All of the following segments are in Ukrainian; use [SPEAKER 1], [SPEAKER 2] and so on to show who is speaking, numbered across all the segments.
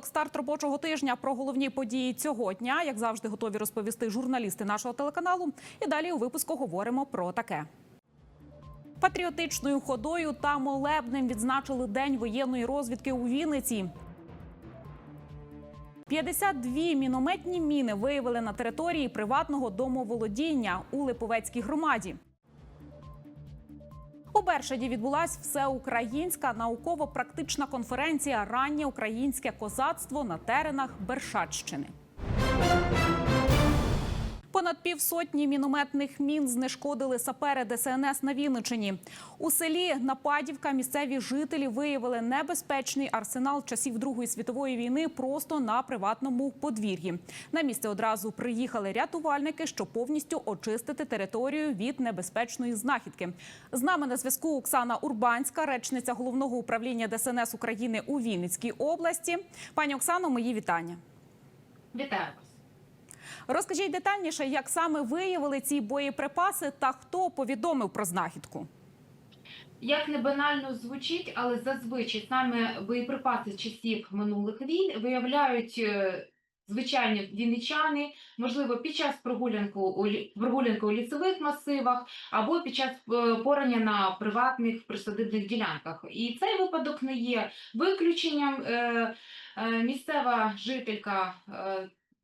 [SPEAKER 1] понеділок, старт робочого тижня про головні події цього дня. Як завжди, готові розповісти журналісти нашого телеканалу. І далі у випуску говоримо про таке. Патріотичною ходою та молебнем відзначили День воєнної розвідки у Вінниці. 52 мінометні міни виявили на території приватного домоволодіння у Липовецькій громаді. У Бершаді відбулась всеукраїнська науково-практична конференція Раннє українське козацтво на теренах Бершадщини. Понад півсотні мінометних мін знешкодили сапери ДСНС на Вінничині. У селі Нападівка місцеві жителі виявили небезпечний арсенал часів Другої світової війни просто на приватному подвір'ї. На місце одразу приїхали рятувальники, щоб повністю очистити територію від небезпечної знахідки. З нами на зв'язку Оксана Урбанська, речниця головного управління ДСНС України у Вінницькій області. Пані Оксано, мої вітання.
[SPEAKER 2] Вітаю.
[SPEAKER 1] Розкажіть детальніше, як саме виявили ці боєприпаси та хто повідомив про знахідку.
[SPEAKER 2] Як не банально звучить, але зазвичай саме боєприпаси часів минулих війн виявляють е, звичайні вінничани, можливо, під час прогулянку у лі- прогулянки у лісових масивах або під час е, порання на приватних присадибних ділянках. І цей випадок не є виключенням. Е, Місцева жителька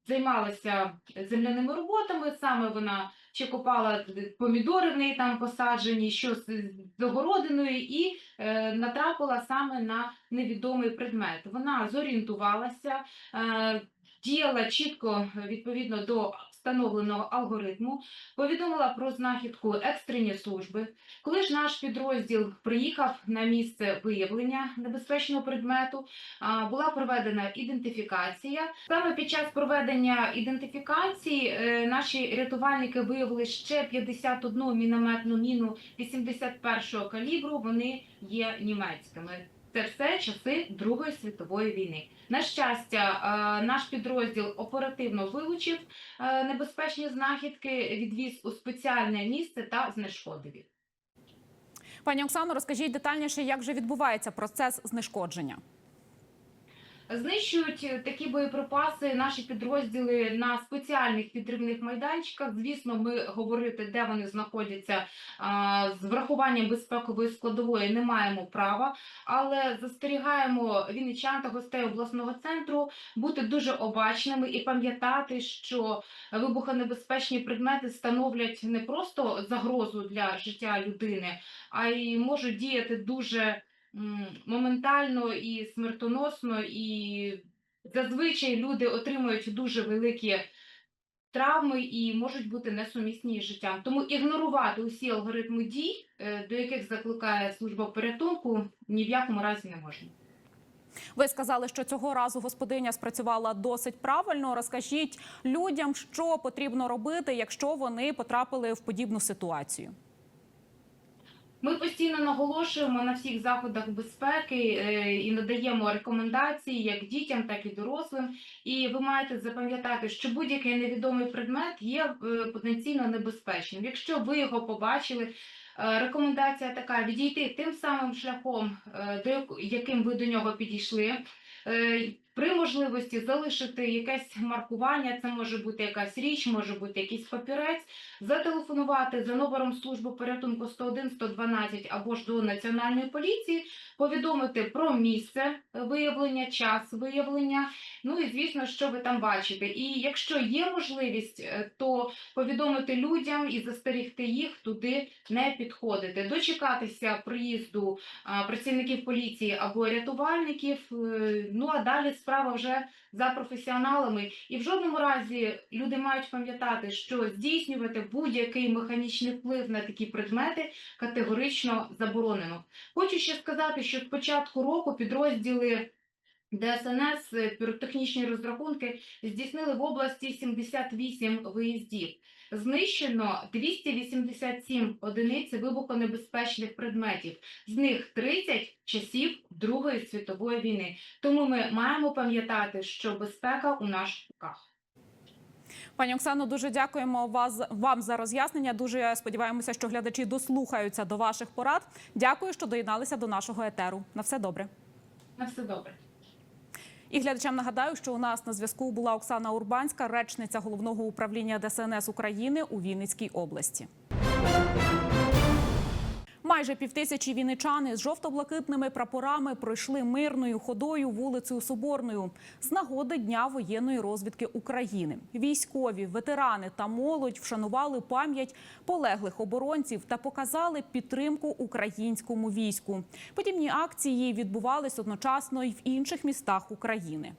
[SPEAKER 2] займалася земляними роботами, саме вона ще копала помідори в неї там посаджені, що з огородиною, і е, натрапила саме на невідомий предмет. Вона зорієнтувалася, е, діяла чітко відповідно до встановленого алгоритму, повідомила про знахідку екстрені служби. Коли ж наш підрозділ приїхав на місце виявлення небезпечного предмету, була проведена ідентифікація. Саме під час проведення ідентифікації е, наші рятувальники виявили ще 51 мінометну міну 81-го калібру. Вони є німецькими. Це все часи Другої світової війни. На щастя, е, наш підрозділ оперативно вилучив е, небезпечні знахідки, відвіз у спеціальне місце та знешкодив.
[SPEAKER 1] Пані Оксано, розкажіть детальніше, як же відбувається процес знешкодження.
[SPEAKER 2] Знищують е, такі боєприпаси наші підрозділи на спеціальних підривних майданчиках. Звісно, ми говорити, де вони знаходяться з врахуванням безпекової складової не маємо права, але застерігаємо вінничан та гостей обласного центру бути дуже обачними і пам'ятати, що вибухонебезпечні предмети становлять не просто загрозу для життя людини, а й можуть діяти дуже моментально і смертоносно, і зазвичай люди отримують дуже великі травми і можуть бути несумісні з життям. Тому ігнорувати усі алгоритми дій, е, до яких закликає служба порятунку, ні в якому разі не можна.
[SPEAKER 1] Ви сказали, що цього разу господиня спрацювала досить правильно. Розкажіть людям, що потрібно робити, якщо вони потрапили в подібну ситуацію.
[SPEAKER 2] Ми постійно наголошуємо на всіх заходах безпеки е, і надаємо рекомендації як дітям, так і дорослим. І ви маєте запам'ятати, що будь-який невідомий предмет є е, потенційно небезпечним. Якщо ви його побачили, е, рекомендація така: відійти тим самим шляхом, яким ви до нього підійшли. Е, При можливості залишити якесь маркування, це може бути якась річ, може бути якийсь папірець, зателефонувати за номером служби порятунку 101 112 або ж до національної поліції, повідомити про місце виявлення, час виявлення. Ну і звісно, що ви там бачите. І якщо є можливість, е, то повідомити людям і застерігти їх туди не підходити, дочекатися приїзду працівників поліції або рятувальників. е, Ну а далі справа вже за професіоналами. І в жодному разі люди мають пам'ятати, що здійснювати будь-який механічний вплив на такі предмети категорично заборонено. Хочу ще сказати, що з початку року підрозділи ДСНС е, піротехнічні розрахунки здійснили в області 78 виїздів. Знищено 287 одиниць вибухонебезпечних предметів, з них 30 часів Другої світової війни. Тому ми маємо пам'ятати, що безпека у наших руках.
[SPEAKER 1] Пані Оксано, дуже дякуємо вас вам за роз'яснення. Дуже сподіваємося, що глядачі дослухаються до ваших порад. Дякую, що доєдналися до нашого етеру. На все добре.
[SPEAKER 2] На все добре.
[SPEAKER 1] І глядачам нагадаю, що у нас на зв'язку була Оксана Урбанська, речниця головного управління ДСНС України у Вінницькій області. Майже півтисячі вінничани з жовто-блакитними прапорами пройшли мирною ходою вулицею Соборною з нагоди Дня воєнної розвідки України. Військові, ветерани та молодь вшанували пам'ять полеглих оборонців та показали підтримку українському війську. Подібні акції відбувались одночасно й в інших містах України.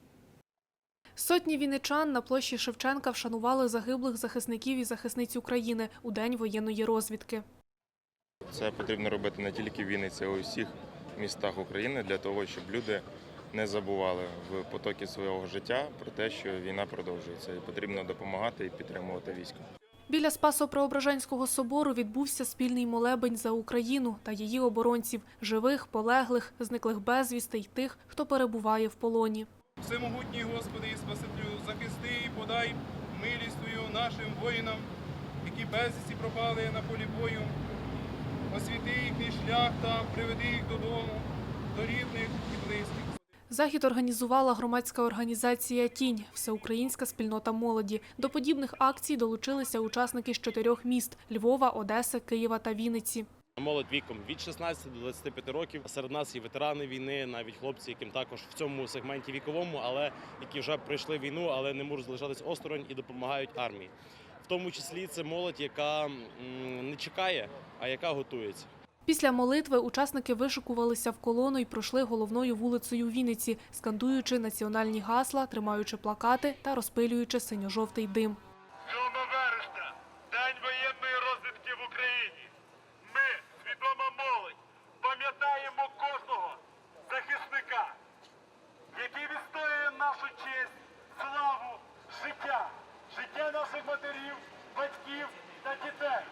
[SPEAKER 3] Сотні вінничан на площі Шевченка вшанували загиблих захисників і захисниць України у день воєнної розвідки.
[SPEAKER 4] Це потрібно робити не тільки в Вінниці, а й у всіх містах України для того, щоб люди не забували в потокі свого життя про те, що війна продовжується, і потрібно допомагати і підтримувати військо.
[SPEAKER 3] Біля Спасо-Преображенського собору відбувся спільний молебень за Україну та її оборонців живих, полеглих, зниклих безвісти й тих, хто перебуває в полоні.
[SPEAKER 5] Всемогутній Господи і Спасителю, захисти і подай милість Твою нашим воїнам, які безвісті пропали на полі бою. Освіти їхній шлях та приведи їх додому, до рідних і близьких.
[SPEAKER 3] Захід організувала громадська організація Тінь Всеукраїнська спільнота молоді. До подібних акцій долучилися учасники з чотирьох міст Львова, Одеси, Києва та Вінниці.
[SPEAKER 6] Молодь віком від 16 до 25 років. Серед нас і ветерани війни, навіть хлопці, яким також в цьому сегменті віковому, але які вже пройшли війну, але не можуть залишатись осторонь і допомагають армії. Тому числі це молодь, яка не чекає, а яка готується.
[SPEAKER 3] Після молитви учасники вишикувалися в колону і пройшли головною вулицею Вінниці, скандуючи національні гасла, тримаючи плакати та розпилюючи синьо-жовтий дим.
[SPEAKER 7] 7 вересня День воєнної розвідки в Україні. Ми, свідома молодь, пам'ятаємо кожного захисника, який відстоює нашу честь, славу, життя, життя наших матерів, батьків та дітей.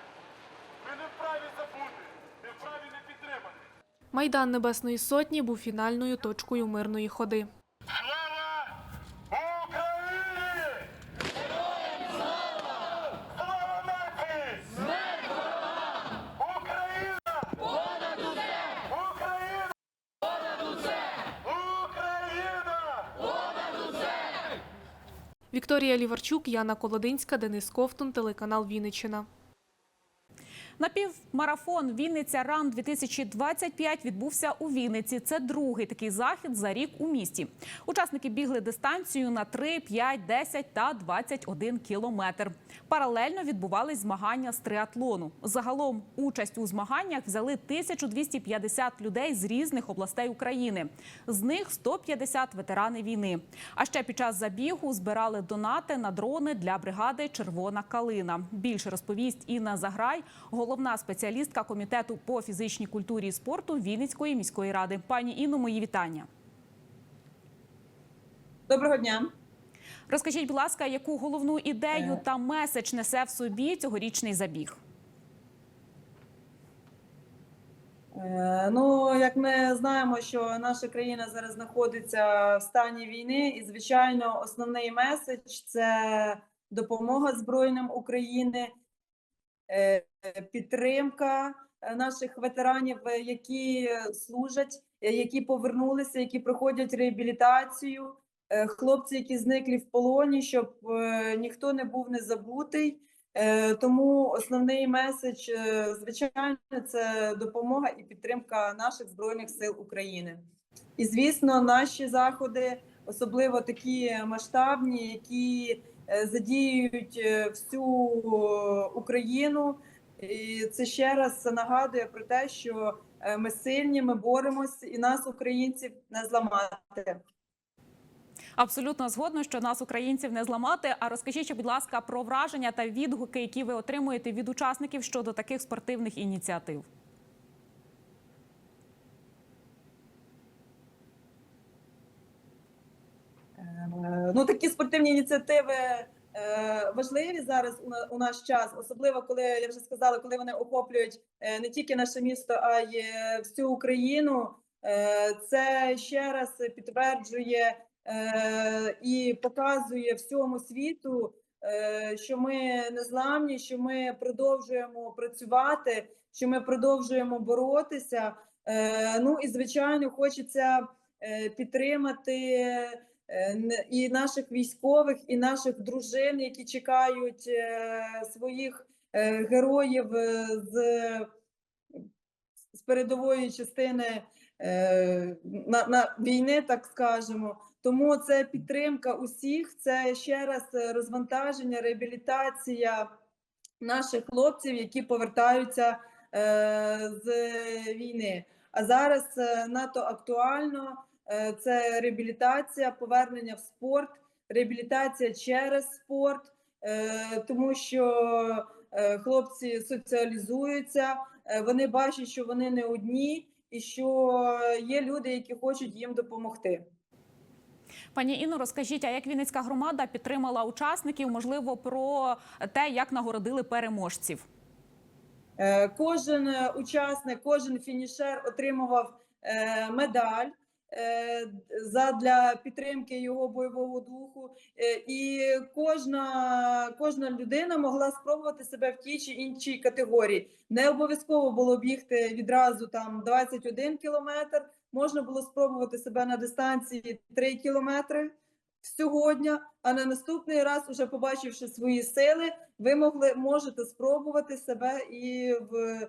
[SPEAKER 7] Ми не вправі забути, не вправі не підтримати.
[SPEAKER 3] Майдан Небесної Сотні був фінальною точкою мирної ходи. Вікторія Ліварчук, Яна Колодинська, Денис Ковтун, телеканал Вінниччина.
[SPEAKER 1] Напівмарафон Вінниця Ран 2025 відбувся у Вінниці. Це другий такий захід за рік у місті. Учасники бігли дистанцію на 3, 5, 10 та 21 кілометр. Паралельно відбувались змагання з триатлону. Загалом участь у змаганнях взяли 1250 людей з різних областей України. З них 150 ветерани війни. А ще під час забігу збирали донати на дрони для бригади Червона калина. Більше розповість Інна Заграй, головна спеціалістка комітету по фізичній культурі і спорту Вінницької міської ради. Пані Інно, мої вітання.
[SPEAKER 8] Доброго дня.
[SPEAKER 1] Розкажіть, будь ласка, яку головну ідею
[SPEAKER 8] Е.
[SPEAKER 1] та меседж несе в собі цьогорічний забіг?
[SPEAKER 8] Е, Ну, як ми знаємо, що наша країна зараз знаходиться в стані війни, і звичайно, основний меседж це допомога Збройним України, підтримка е, наших ветеранів, е, які служать, е, які повернулися, які проходять реабілітацію, е, хлопці, які зникли в полоні, щоб е, ніхто не був не забутий. Е, Тому основний меседж, е, звичайно, це допомога і підтримка наших збройних сил України. І звісно, наші заходи, особливо такі масштабні, які е, задіюють е, всю е, Україну. І це ще раз нагадує про те, що ми сильні, ми боремось, і нас, українців, не зламати.
[SPEAKER 1] Абсолютно згодна, що нас, українців, не зламати. А розкажіть, будь ласка, про враження та відгуки, які ви отримуєте від учасників щодо таких спортивних ініціатив.
[SPEAKER 8] Ну, такі спортивні ініціативи е, важливі зараз у, у наш час, особливо коли я вже сказала, коли вони охоплюють е, не тільки наше місто, а й е, всю Україну. Е, Це ще раз підтверджує е, і показує всьому світу, е, що ми незламні, що ми продовжуємо працювати, що ми продовжуємо боротися. Е, Ну і звичайно, хочеться е, підтримати е, і наших військових, і наших дружин, які чекають е, своїх е, героїв е, з, з передової частини е, на, на війни, так скажемо. Тому це підтримка усіх, це ще раз е, розвантаження, реабілітація наших хлопців, які повертаються е, з війни. А зараз е, надто актуально е, це реабілітація, повернення в спорт, реабілітація через спорт, е, тому що е, хлопці соціалізуються, е, вони бачать, що вони не одні, і що є люди, які хочуть їм допомогти.
[SPEAKER 1] Пані Інно, розкажіть, а як Вінницька громада підтримала учасників? Можливо, про те, як нагородили переможців?
[SPEAKER 8] Е, Кожен е, учасник, кожен фінішер отримував е, медаль е, задля підтримки його бойового духу, Е, і кожна, кожна людина могла спробувати себе в тій чи іншій категорії. Не обов'язково було бігти відразу там 21 кілометр. Можна було спробувати себе на дистанції 3 кілометри сьогодні, а на наступний раз, уже побачивши свої сили, ви могли можете спробувати себе і в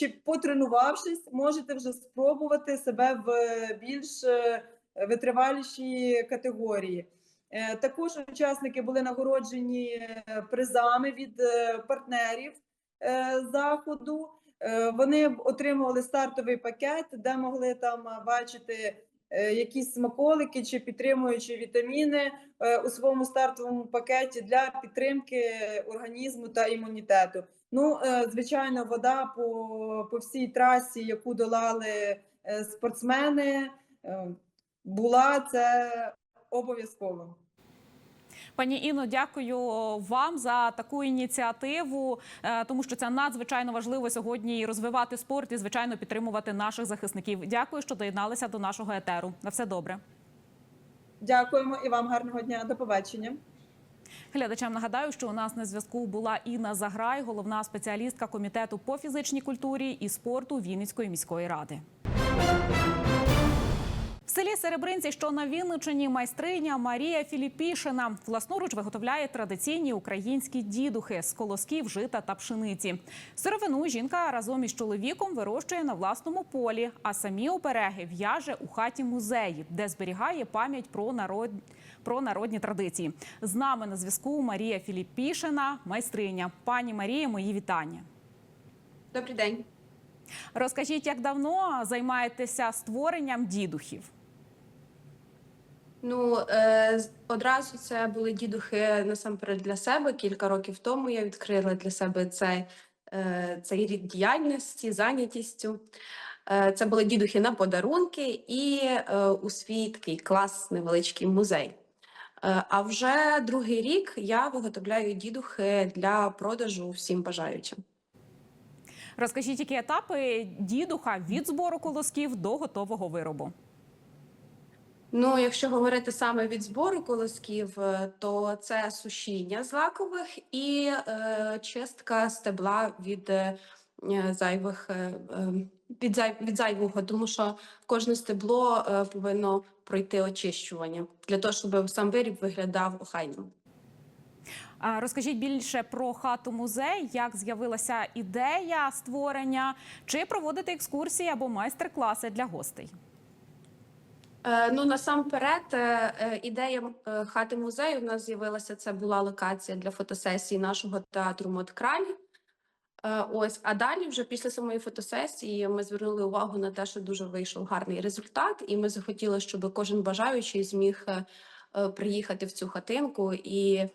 [SPEAKER 8] чи потренувавшись, можете вже спробувати себе в більш е, витривалішій категорії. Е, Також учасники були нагороджені е, призами від е, партнерів е, заходу. Е, Вони отримували стартовий пакет, де могли там е, бачити е, якісь смаколики чи підтримуючі вітаміни е, у своєму стартовому пакеті для підтримки організму та імунітету. Ну, е, звичайно, вода по, по всій трасі, яку долали е, спортсмени, е, була це обов'язково.
[SPEAKER 1] Пані Інно, дякую вам за таку ініціативу, тому що це надзвичайно важливо сьогодні і розвивати спорт і звичайно підтримувати наших захисників. Дякую, що доєдналися до нашого етеру. На все добре.
[SPEAKER 8] Дякуємо і вам гарного дня. До побачення.
[SPEAKER 1] Глядачам нагадаю, що у нас на зв'язку була Інна Заграй, головна спеціалістка комітету по фізичній культурі і спорту Вінницької міської ради. В селі Серебринці, що на Вінничині, майстриня Марія Філіпішина власноруч виготовляє традиційні українські дідухи з колосків, жита та пшениці. Сировину жінка разом із чоловіком вирощує на власному полі, а самі обереги в'яже у хаті музеї, де зберігає пам'ять про народ... про народні традиції. З нами на зв'язку Марія Філіпішина, майстриня. Пані Марія, мої вітання.
[SPEAKER 9] Добрий день.
[SPEAKER 1] Розкажіть, як давно займаєтеся створенням дідухів?
[SPEAKER 9] Ну е, одразу це були дідухи насамперед для себе. Кілька років тому я відкрила для себе цей, е, цей рід діяльності, зайнятістю. Е, це були дідухи на подарунки і е, у свій такий клас, невеличкий музей. Е, а вже другий рік я виготовляю дідухи для продажу всім бажаючим.
[SPEAKER 1] Розкажіть, які етапи дідуха від збору колосків до готового виробу?
[SPEAKER 9] Ну, якщо говорити саме від збору колосків, е, то це сушіння злакових і е, чистка стебла від е, зайвих е, е, від, зай, від зайвого, тому що кожне стебло е, повинно пройти очищування для того, щоб сам виріб виглядав охайно.
[SPEAKER 1] А, Розкажіть більше про хату музей, як з'явилася ідея створення, чи проводити екскурсії або майстер-класи для гостей?
[SPEAKER 9] Е, Ну насамперед, е, е, ідея хати музею в нас з'явилася. Це була локація для фотосесії нашого театру Модкраль. Е, Ось, а далі, вже після самої фотосесії, ми звернули увагу на те, що дуже вийшов гарний результат, і ми захотіли, щоб кожен бажаючий зміг приїхати в цю хатинку і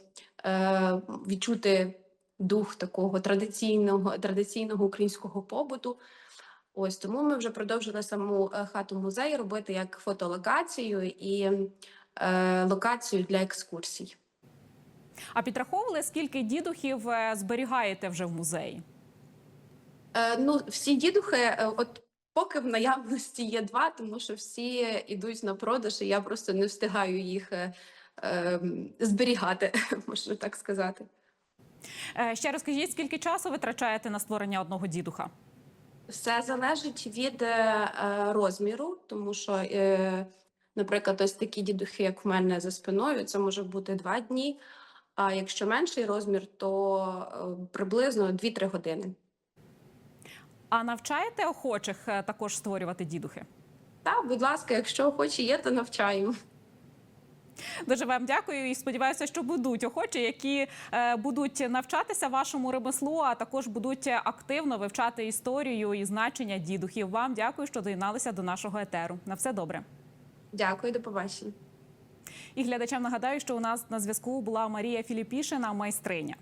[SPEAKER 9] відчути дух такого традиційного, традиційного українського побуту. Ось тому ми вже продовжили саму е, хату музей робити як фотолокацію і е, локацію для екскурсій.
[SPEAKER 1] А підраховували, скільки дідухів е, зберігаєте вже в музеї?
[SPEAKER 9] Е, ну, всі дідухи, е, от поки в наявності є два, тому що всі йдуть на продаж, і я просто не встигаю їх е, е, зберігати, можна так сказати.
[SPEAKER 1] Е, Ще розкажіть, скільки часу витрачаєте на створення одного дідуха?
[SPEAKER 9] Все залежить від е, е, розміру, тому що е, Наприклад, ось такі дідухи, як в мене за спиною, це може бути два дні. А якщо менший розмір, то е, приблизно 2-3 години.
[SPEAKER 1] А навчаєте охочих також створювати дідухи?
[SPEAKER 9] Так, будь ласка, якщо охочі є, то навчаю.
[SPEAKER 1] Дуже вам дякую і сподіваюся, що будуть охочі, які е, будуть навчатися вашому ремеслу, а також будуть активно вивчати історію і значення дідухів. Вам дякую, що доєдналися до нашого етеру. На все добре.
[SPEAKER 9] Дякую, до побачення.
[SPEAKER 1] І глядачам нагадаю, що у нас на зв'язку була Марія Філіпішина, майстриня.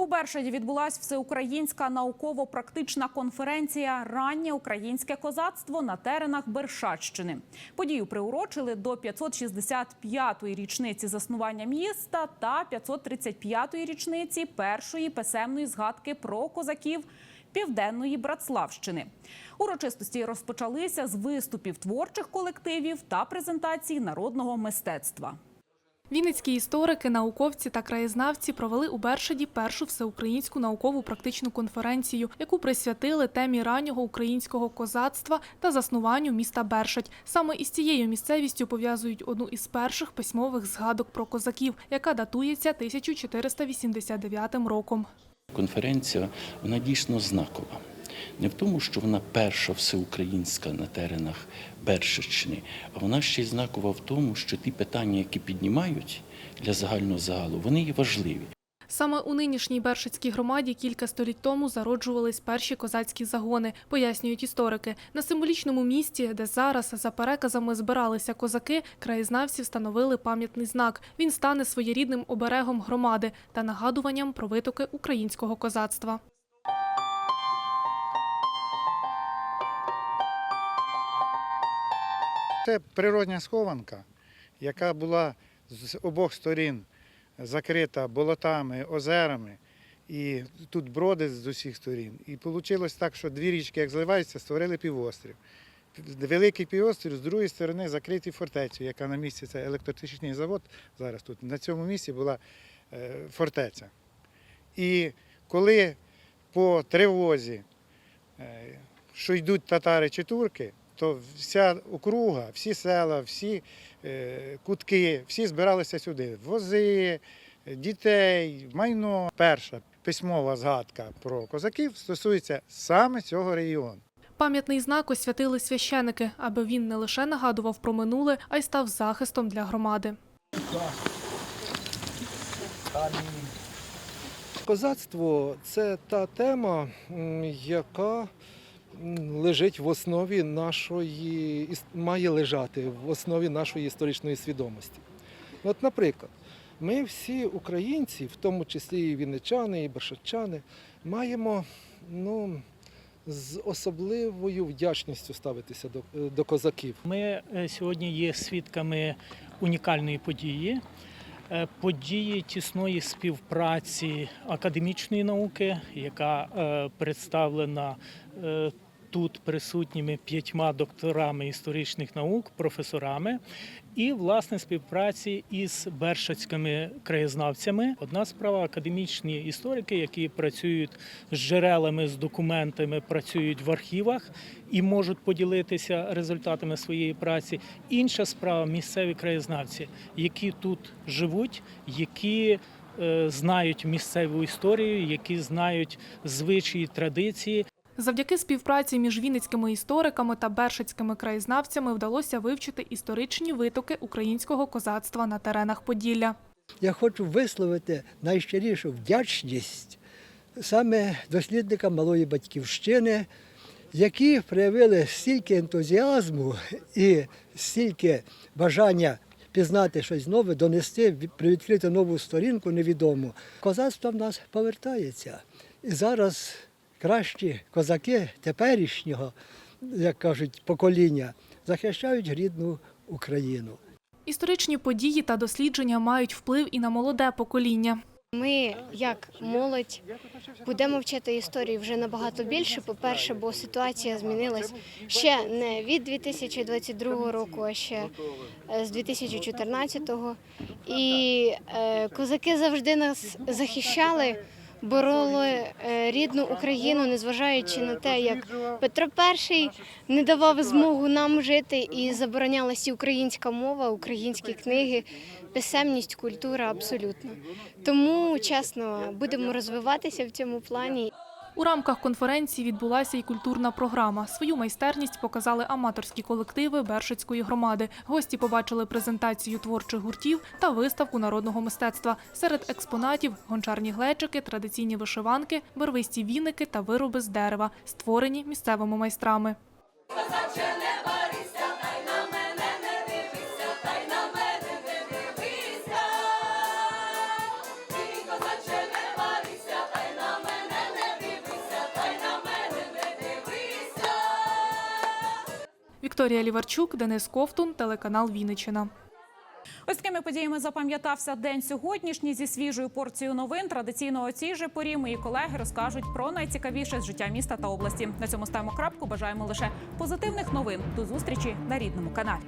[SPEAKER 1] У Бершаді відбулася всеукраїнська науково-практична конференція Раннє українське козацтво на теренах Бершадщини. Подію приурочили до 565-ї річниці заснування міста та 535-ї річниці першої писемної згадки про козаків Південної Братславщини. Урочистості розпочалися з виступів творчих колективів та презентацій народного мистецтва.
[SPEAKER 3] Вінницькі історики, науковці та краєзнавці провели у Бершаді першу всеукраїнську наукову практичну конференцію, яку присвятили темі раннього українського козацтва та заснуванню міста Бершадь. Саме із цією місцевістю пов'язують одну із перших письмових згадок про козаків, яка датується 1489 роком.
[SPEAKER 10] Конференція вона дійсно знакова. Не в тому, що вона перша всеукраїнська на теренах Бершиччини, а вона ще й знакова в тому, що ті питання, які піднімають для загального загалу, вони є важливі.
[SPEAKER 3] Саме у нинішній Бершицькій громаді кілька століть тому зароджувались перші козацькі загони, пояснюють історики. На символічному місці, де зараз за переказами збиралися козаки, краєзнавці встановили пам'ятний знак. Він стане своєрідним оберегом громади та нагадуванням про витоки українського козацтва.
[SPEAKER 11] Це природня схованка, яка була з обох сторін закрита болотами, озерами. І тут броди з усіх сторін. І вийшло так, що дві річки, як зливаються, створили півострів. Великий півострів, з другої сторони закриті фортецю, яка на місці це електротехнічний завод. Зараз тут на цьому місці була е, фортеця. І коли по тривозі, е, що йдуть татари чи турки, то вся округа, всі села, всі е, кутки, всі збиралися сюди. Вози, дітей, майно. Перша письмова згадка про козаків стосується саме цього регіону.
[SPEAKER 3] Пам'ятний знак освятили священики, аби він не лише нагадував про минуле, а й став захистом для громади.
[SPEAKER 12] Козацтво це та тема, яка лежить в основі нашої, має лежати в основі нашої історичної свідомості. От, наприклад, ми всі українці, в тому числі і вінничани, і бершатчани, маємо ну, з особливою вдячністю ставитися до, е, до козаків.
[SPEAKER 13] Ми е, сьогодні є свідками унікальної події, е, події тісної співпраці академічної науки, яка представлена тут присутніми п'ятьма докторами історичних наук, професорами, і власне співпраці із бершацькими краєзнавцями. Одна справа академічні історики, які працюють з джерелами, з документами, працюють в архівах і можуть поділитися результатами своєї праці. Інша справа місцеві краєзнавці, які тут живуть, які е, знають місцеву історію, які знають звичаї, традиції.
[SPEAKER 3] Завдяки співпраці між вінницькими істориками та бершицькими краєзнавцями вдалося вивчити історичні витоки українського козацтва на теренах Поділля.
[SPEAKER 14] Я хочу висловити найщирішу вдячність саме дослідникам малої батьківщини, які проявили стільки ентузіазму і стільки бажання пізнати щось нове, донести, привідкрити нову сторінку невідому. Козацтво в нас повертається. І зараз кращі козаки теперішнього, як кажуть, покоління захищають рідну Україну.
[SPEAKER 3] Історичні події та дослідження мають вплив і на молоде покоління.
[SPEAKER 15] Ми, як молодь, будемо вчити історію вже набагато більше. По-перше, бо ситуація змінилась ще не від 2022 року, а ще е, з 2014-го. І е, козаки завжди нас захищали, бороли е, рідну Україну, незважаючи на те, як Петро І не давав змогу нам жити і заборонялася українська мова, українські книги, писемність, культура абсолютно. Тому чесно будемо розвиватися в цьому плані.
[SPEAKER 3] У рамках конференції відбулася і культурна програма. Свою майстерність показали аматорські колективи Бершицької громади. Гості побачили презентацію творчих гуртів та виставку народного мистецтва. Серед експонатів гончарні глечики, традиційні вишиванки, барвисті віники та вироби з дерева, створені місцевими майстрами. Вікторія Ліварчук, Денис Ковтун, телеканал Вінничина.
[SPEAKER 1] Ось такими подіями запам'ятався день сьогоднішній зі свіжою порцією новин. Традиційно о цій же порі мої колеги розкажуть про найцікавіше з життя міста та області. На цьому ставимо крапку. Бажаємо лише позитивних новин. До зустрічі на рідному каналі.